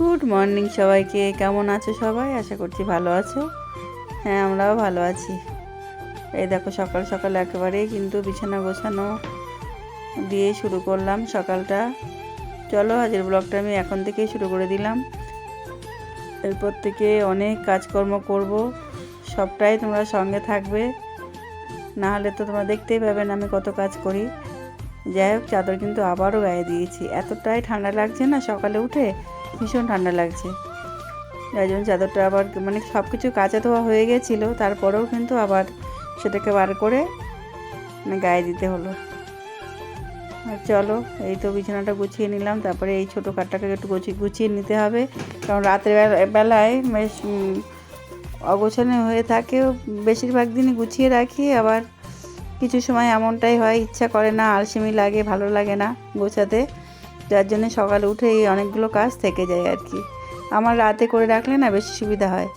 Good morning সবাইকে। কেমন আছো সবাই? আশা করছি ভালো আছো। হ্যাঁ আমরাও ভালো আছি। এই দেখো, সকাল সকাল একেবারেই কিন্তু বিছানা গোছানো দিয়ে শুরু করলাম সকালটা। চলো আজের ব্লগটা আমি এখন থেকেই শুরু করে দিলাম। এরপর থেকে অনেক কাজকর্ম করব। সবটাই তোমরা সঙ্গে থাকবে। না হলে তো তোমরা দেখতেই পাবে না আমি কত কাজ করি। যাই হোক, চাদর কিন্তু আবারও গায়ে দিয়েছি। এতটাই ঠান্ডা লাগছে না সকালে উঠে? ভীষণ ঠান্ডা লাগছে। যাই জন্য চাদরটা আবার মানে সব কিছু কাঁচা ধোয়া হয়ে গেছিল, তারপরেও কিন্তু আবার সেটাকে বার করে মানে গায়ে দিতে হলো। আর চলো, এই তো বিছানাটা গুছিয়ে নিলাম, তারপরে এই ছোটো কাঠটাকে একটু গুছিয়ে গুছিয়ে নিতে হবে। কারণ রাতের বেলায় বেশ অগোছানো হয়ে থাকে বেশিরভাগ দিনই গুছিয়ে রাখি, আবার কিছু সময় এমনটাই হয়, ইচ্ছা করে না, আলসেমি লাগে, ভালো লাগে না গোছাতে। যার জন্য সকালে উঠে এই অনেকগুলো কাজ থেকে যায় আর কি। আমার রাতে করে রাখলে না বেশি সুবিধা হয়।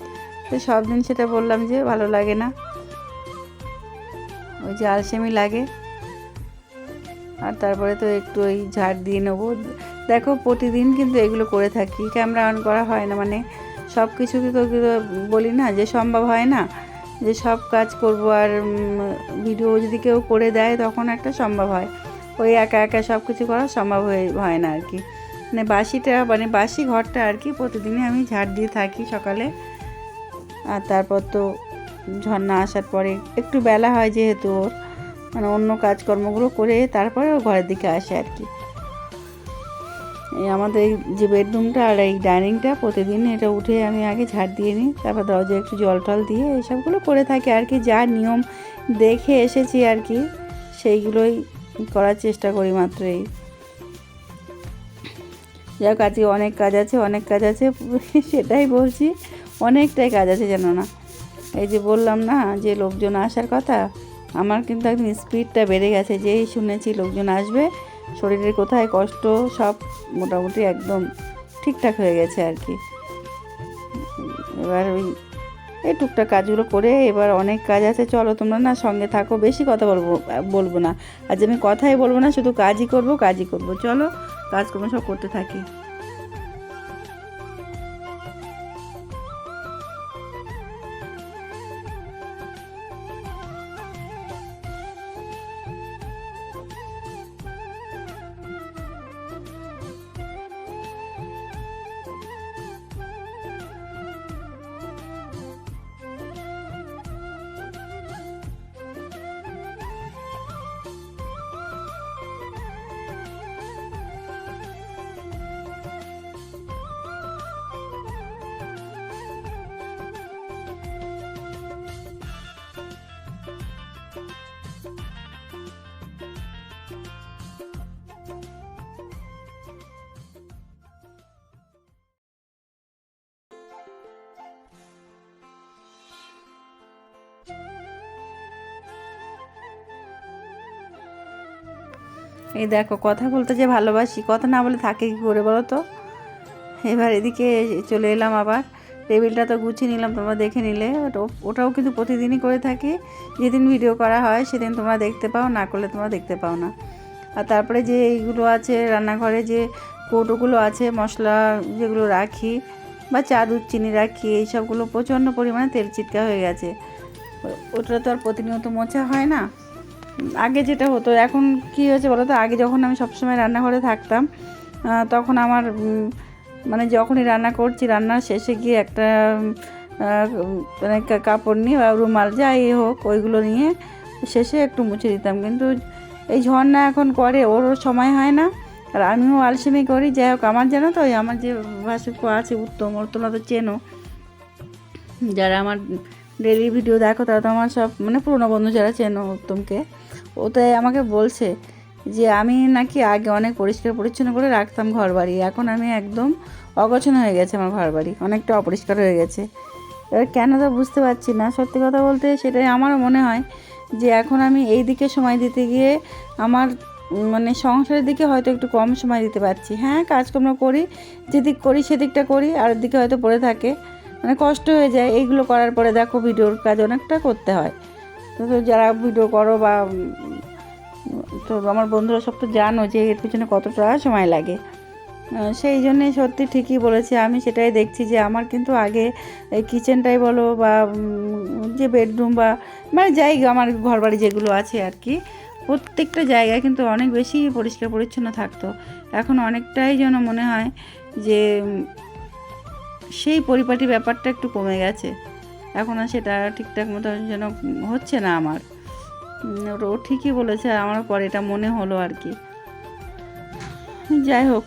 তো সব দিন সেটা বললাম যে ভালো লাগে না। ওই যে আলসেমি লাগে। আর তারপরে তো একটু ওই ঝাড় দিয়ে নেব। দেখো প্রতিদিন কিন্তু এগুলো করে থাকি। ক্যামেরা অন করা হয় না মানে সব কিছু বলি না যে সম্ভব হয় না। যে সব কাজ করব আর ভিডিও যদি কেউ করে দেয় তখন একটা সম্ভব হয়। ওই একা একা সব কিছু করা সম্ভব হয়ে, হয় না আর কি মানে বাসিটা মানে বাসি ঘরটা আর কি প্রতিদিনই আমি ঝাড় দিয়ে থাকি সকালে। আর তারপর তো ঝর্ণা আসার পরে একটু বেলা হয় যেহেতু ওর। মানে অন্য কাজকর্মগুলো করে তারপরে ও ঘরের দিকে আসে আর কি এই আমাদের যে বেডরুমটা আর এই ডাইনিংটা প্রতিদিন এটা উঠে আমি আগে ঝাড় দিয়ে নিই, তারপর দরজায় একটু জল টল দিয়ে এইসবগুলো করে থাকি আর কি যা নিয়ম দেখে এসেছি আর কি সেইগুলোই করার চেষ্টা করি মাত্রই। যাক, আজকে অনেক কাজ আছে, অনেক কাজ আছে, সেটাই বলছি, অনেকটাই কাজ আছে জানো না। এই যে বললাম না, যে লোকজন আসার কথা, আমার কিন্তু একদম স্পিডটা বেড়ে গেছে, যেই শুনেছি লোকজন আসবে, শরীরের কোথায় কষ্ট, সব মোটামুটি একদম ঠিকঠাক হয়ে গেছে আর কি। এবার ওই এই টুকটাক কাজগুলো করে এবার অনেক কাজ আছে। চলো তোমরা না সঙ্গে থাকো, বেশি কথা বলব বলব না। আজ আমি কথাই বলব না, শুধু কাজই করব কাজই করব। চলো, কাজকর্ম সব করতে থাকি। এই দেখো, কথা বলতে যে ভালোবাসি, কথা না বলে থাকে কী করে বলো তো? এবার এদিকে চলে এলাম আবার। টেবিলটা তো গুছিয়ে নিলাম তোমরা দেখে নিলে। ওটা- ওটাও কিন্তু প্রতিদিনই করে থাকি। যেদিন ভিডিও করা হয়, সেদিন তোমরা দেখতে পাও, না করলে তোমরা দেখতে পাও না। আর তারপরে যে এইগুলো আছে, রান্নাঘরে যে কৌটোগুলো আছে, মশলা যেগুলো রাখি, বা চা দুধ চিনি রাখি এই সবগুলো প্রচণ্ড পরিমাণে তেল চিটকা হয়ে গেছে। ওটা তো আর প্রতিনিয়ত মোছা হয় না। আগে যেটা হতো, এখন কি হয়েছে বলো তো? আগে যখন আমি সবসময় রান্নাঘরে থাকতাম তখন আমার মানে যখনই রান্না করছি, রান্নার শেষে গিয়ে একটা মানে কাপড় নিয়ে বা রুমাল যাই হোক, ওইগুলো নিয়ে শেষে একটু মুছে দিতাম। কিন্তু এই ঝর্ণা এখন করে, ওরও সময় হয় না। আর আমিও আলসেমি করি। যাই হোক, আমার জানো তো আমার যে ভাসুক আছে, উত্তম, ওর তোমরা তো চেনো। যারা আমার ডেলি ভিডিও দেখো, তারা তো আমার সব মানে পুরোনো বন্ধু যারা চেনো উত্তমকে। ও তাই আমাকে বলছে যে, আমি নাকি আগে অনেক পরিষ্কার পরিচ্ছন্ন করে রাখতাম ঘর বাড়ি এখন আমি একদম অগোছানো হয়ে গেছে আমার ঘর বাড়ি অনেকটা অপরিষ্কার হয়ে গেছে। এবার কেন তো বুঝতে পারছি না। সত্যি কথা বলতে সেটাই আমারও মনে হয় যে, এখন আমি এই দিকে সময় দিতে গিয়ে আমার মানে সংসারের দিকে হয়তো একটু কম সময় দিতে পারছি। হ্যাঁ কাজকর্ম করি, যেদিক করি সেদিকটা করি, আর দিকে হয়তো পড়ে থাকে। মানে কষ্ট হয়ে যায়। এইগুলো করার পরে দেখো, ভিডিওর কাজ অনেকটা করতে হয়। তো যারা ভিডিও করো বা তো আমার বন্ধুরা সব তো জানো যে এর পিছনে কতটা সময় লাগে। সেই জন্যে সত্যি ঠিকই বলেছে, আমি সেটাই দেখছি যে আমার কিন্তু আগে এই কিচেনটাই বলো বা যে বেডরুম বা মানে জায়গা আমার ঘর বাড়ি যেগুলো আছে আর কি, প্রত্যেকটা জায়গায় কিন্তু অনেক বেশি পরিষ্কার পরিচ্ছন্ন থাকতো। এখন অনেকটাই যেন মনে হয় যে সেই পরিপাটি ব্যাপারটা একটু কমে গেছে। এখন আর সেটা ঠিকঠাক মতো যেন হচ্ছে না আমার। ও ঠিকই বলেছে আমার পরে এটা মনে হলো আর কি। যাই হোক,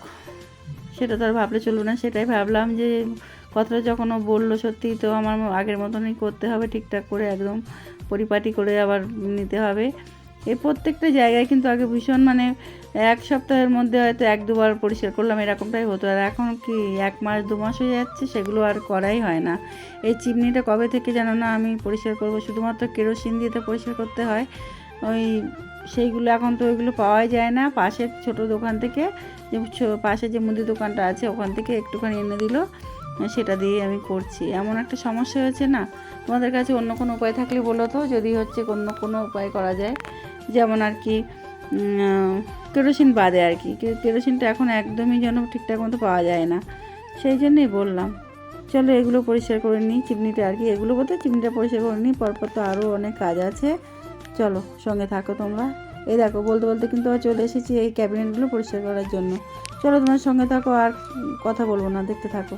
সেটা তো আর ভাবলে চলবে না, সেটাই ভাবলাম যে কথাটা যখন ও বলল সত্যি তো আমার আগের মতনই করতে হবে, ঠিকঠাক করে একদম পরিপাটি করে আবার নিতে হবে। এই প্রত্যেকটা জায়গায় কিন্তু আগে ভীষণ মানে এক সপ্তাহের মধ্যে হয়তো এক দুবার পরিষ্কার করলাম, এরকমটাই হতো। আর এখন কি এক মাস, দু মাস হয়ে যাচ্ছে, সেগুলো আর করাই হয় না। এই চিমনিটা কবে থেকে জানো না আমি পরিষ্কার করব, শুধুমাত্র কেরোসিন দিয়ে তো পরিষ্কার করতে হয়। ওই সেইগুলো এখন তো ওইগুলো পাওয়াই যায় না। পাশের ছোট দোকান থেকে যে পাশে যে মুদি দোকানটা আছে, ওখান থেকে একটুখানি এনে দিল। সেটা দিয়ে আমি করছি। এমন একটা সমস্যা হয়েছে না, তোমাদের কাছে অন্য কোনো উপায় থাকলে বলো তো, যদি হচ্ছে অন্য কোনো উপায় করা যায়। যেমন আর কি কেরোসিন বাদে আর কি। কেরোসিনটা এখন একদমই যেন ঠিকঠাক মতো পাওয়া যায় না। সেই জন্যই বললাম, চলো এগুলো পরিষ্কার করে নিই চিমনিটা আর কি। এগুলো বলতে চিমনিটা পরিষ্কার করে নিই, পরপর তো আরও অনেক কাজ আছে। চলো, সঙ্গে থাকো তোমরা। এই দেখো, বলতে বলতে কিন্তু চলে এসেছি এই ক্যাবিনেটগুলো পরিষ্কার করার জন্য। চলো তোমার সঙ্গে থাকো আর কথা বলব না, দেখতে থাকো।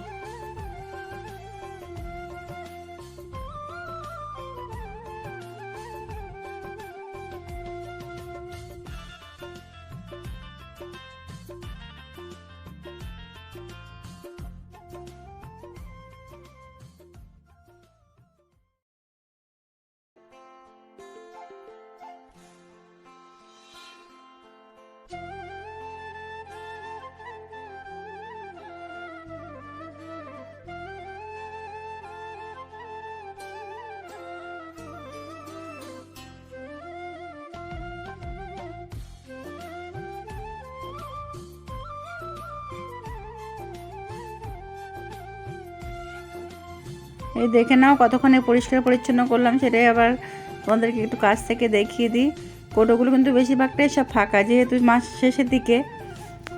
এই দেখে নাও কতক্ষণে পরিষ্কার পরিচ্ছন্ন করলাম সেটাই আবার তোমাদেরকে একটু কাছ থেকে দেখিয়ে দিই। কোটোগুলো কিন্তু বেশিরভাগটাই সব ফাঁকা যেহেতু মাস শেষের দিকে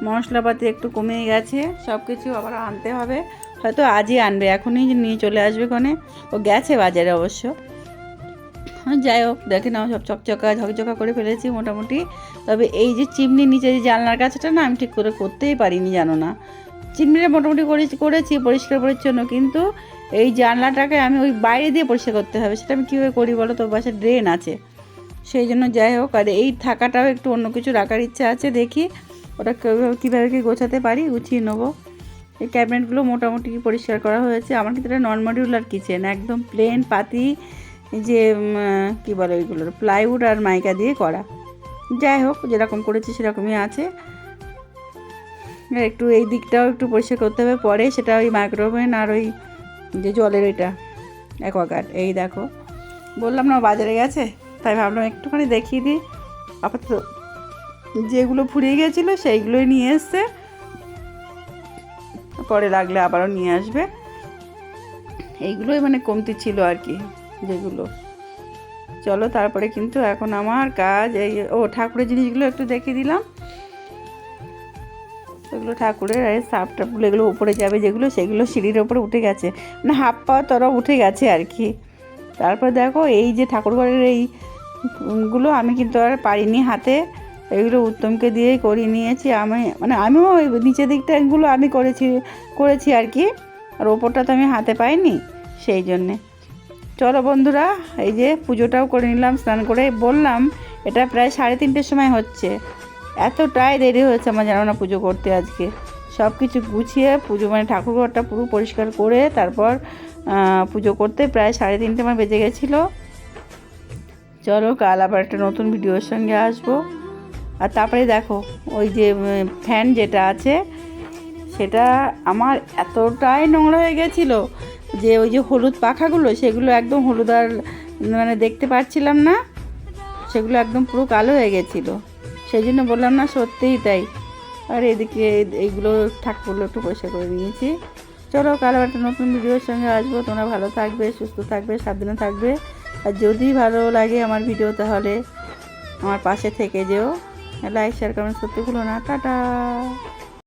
মশলাপাতি একটু কমে গেছে সব কিছু আবার আনতে হবে। হয়তো আজই আনবে এখনই নিয়ে চলে আসবে কোনে ও গেছে বাজারে অবশ্য। হ্যাঁ, যাই হোক দেখে নাও সব চকচকা ঝকঝকা করে ফেলেছি মোটামুটি। তবে এই যে চিমনির নিচে যে জানলার কাছটা না আমি ঠিক করে করতেই পারিনি জানো না। চিমনিটা মোটামুটি করেছি পরিষ্কার পরিচ্ছন্ন, কিন্তু এই জানলাটাকে আমি ওই বাইরে দিয়ে পরিষ্কার করতে হবে। সেটা আমি কীভাবে করি বলো তো? বাসায় ড্রেন আছে। সেই জন্য যাই হোক, আর এই থাকাটাও একটু অন্য কিছু রাখার ইচ্ছা আছে। দেখি ওটা কীভাবে কি গোছাতে পারি, গুছিয়ে নেব। এই ক্যাবিনেটগুলো মোটামুটি পরিষ্কার করা হয়েছে। আমার কিন্তু এটা নন মডিউলার কিচেন একদম প্লেন পাতি যে কী বলে ওইগুলোর প্লাইউড আর মাইকা দিয়ে করা। যাই হোক, যেরকম করেছি সেরকমই আছে। একটু এই দিকটাও একটু পরিষ্কার করতে হবে। পরে সেটা ওই মাইক্রোওভেন আর ওই যে জলের ওইটা অ্যাকোয়াগার্ড এই দেখো। বললাম না বাজারে গেছে, তাই ভাবলাম একটুখানি দেখিয়ে দিই। আপাতত যেগুলো ফুরিয়ে গেছিল সেইগুলোই নিয়ে এসছে। পরে লাগলে আবারও নিয়ে আসবে। এইগুলোই মানে কমতি ছিল আর কি, যেগুলো। চলো তারপরে কিন্তু এখন আমার কাজ, এই ও ঠাকুরের জিনিসগুলো একটু দেখিয়ে দিলাম। ওগুলো ঠাকুরের আর সাপ টাপগুলো এগুলো উপরে যাবে, যেগুলো সেগুলো সিঁড়ির ওপরে উঠে গেছে। মানে হাফ পা তরা উঠে গেছে আর কি। তারপর দেখো এই যে ঠাকুরঘরের এই গুলো আমি কিন্তু আর পারিনি হাতে। এগুলো উত্তমকে দিয়েই করিয়ে নিয়েছি। আমি মানে আমিও ওই নিচের দিকটা এগুলো আমি করেছি করেছি আর কি। আর ওপরটা তো আমি হাতে পাইনি সেই জন্যে। চলো বন্ধুরা, এই যে পুজোটাও করে নিলাম, স্নান করে। বললাম, এটা প্রায় সাড়ে তিনটের সময় হচ্ছে। এতটাই দেরি হয়েছে আমার জানো না পুজো করতে আজকে। সব কিছু গুছিয়ে পুজো মানে ঠাকুরঘরটা পুরো পরিষ্কার করে তারপর পুজো করতে প্রায় সাড়ে তিনটে আমার বেজে গেছিল। চলো কাল আবার একটা নতুন ভিডিওর সঙ্গে আসব। আর তারপরে দেখো, ওই যে ফ্যান যেটা আছে, সেটা আমার এতটাই নোংরা হয়ে গেছিল যে ওই যে হলুদ পাখাগুলো, সেগুলো একদম হলুদ আর মানে দেখতে পাচ্ছিলাম না, সেগুলো একদম পুরো কালো হয়ে গেছিল। সেই জন্য বললাম, না, সত্যিই তাই। আর এদিকে এইগুলো এইগুলো ঠাকুরগুলো একটু পয়সা করে নিয়েছি চলো, কাল একটা নতুন ভিডিওর সঙ্গে আসব। তোমরা ভালো থাকবে, সুস্থ থাকবে, সাবধানে থাকবে। আর যদি ভালো লাগে আমার ভিডিও, তাহলে আমার পাশে থেকে যেও। লাইক, শেয়ার, কমেন্ট করতে ভুলো না। টাটা।